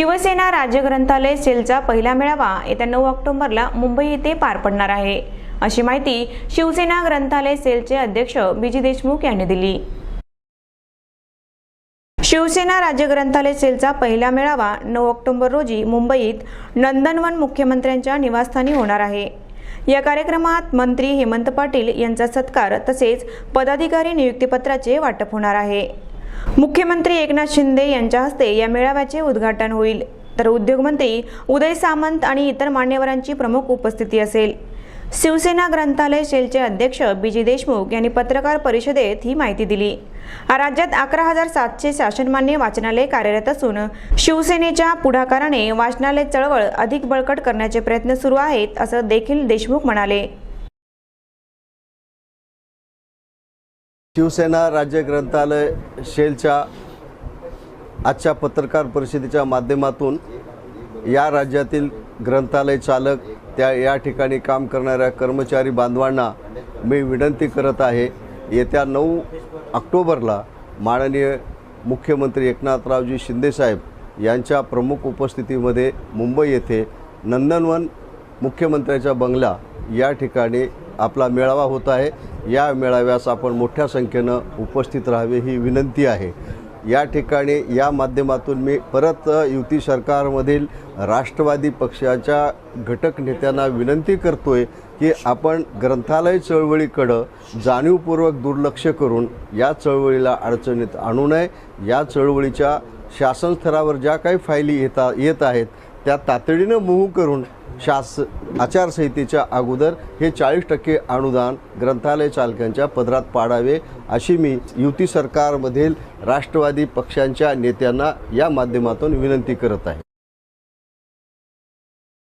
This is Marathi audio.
शिवसेना राज्य ग्रंथालय सेलचा पहिला मेळावा येत्या नऊ ऑक्टोबरला मुंबई येथे पार पडणार आहे. अशी माहिती शिवसेना ग्रंथालय सेलचे अध्यक्ष बीजी देशमुख यांनी दिली. शिवसेना राज्य ग्रंथालय सेलचा पहिला मेळावा नऊ ऑक्टोबर रोजी मुंबईत नंदनवन मुख्यमंत्र्यांच्या निवासस्थानी होणार आहे. या कार्यक्रमात मंत्री हेमंत पाटील यांचा सत्कार तसेच पदाधिकारी नियुक्तीपत्राचे वाटप होणार आहे. मुख्यमंत्री एकनाथ शिंदे यांच्या हस्ते या मेळाव्याचे उद्घाटन होईल. तर उद्योगमंत्री उदय सामंत आणि इतर मान्यवरांची प्रमुख उपस्थिती असेल. शिवसेना ग्रंथालय सेलचे अध्यक्ष बीजी देशमुख यांनी पत्रकार परिषदेत ही माहिती दिली. राज्यात अकरा हजार सातशे शासनमान्य वाचनालय कार्यरत असून शिवसेनेच्या पुढाकाराने वाचनालय चळवळ अधिक बळकट करण्याचे प्रयत्न सुरू आहेत असं देखील देशमुख म्हणाले. शिवसेना राज्य ग्रंथालय शेलच्या आजच्या पत्रकार परिषदेच्या माध्यमातून या राज्यातील ग्रंथालय चालक त्या या ठिकाणी काम करणाऱ्या कर्मचारी बांधवांना मी विनंती करत आहे येत्या नऊ ऑक्टोबरला माननीय मुख्यमंत्री एकनाथरावजी शिंदेसाहेब यांच्या प्रमुख उपस्थितीमध्ये मुंबई येथे नंदनवन मुख्यमंत्र्याचा बंगला या ठिकाणी आपला मेळावा होत आहे. या मेळाव्यास आपण मोठ्या संख्येनं उपस्थित राहावे ही विनंती आहे. या ठिकाणी या माध्यमातून मी परत युती सरकारमधील राष्ट्रवादी पक्षाच्या घटक नेत्यांना विनंती करतो आहे की आपण ग्रंथालय चळवळीकडं जाणीवपूर्वक दुर्लक्ष करून या चळवळीला अडचणीत आणू नये. या चळवळीच्या शासन स्तरावर ज्या काही फायली येता येत आहेत त्या तातडीनं मोहू करून शास आचारसंहितेच्या अगोदर हे चाळीस टक्के अनुदान ग्रंथालय चालकांच्या पदरात पाडावे अशी मी युती सरकारमधील राष्ट्रवादी पक्षांच्या नेत्यांना या माध्यमातून विनंती करत आहे.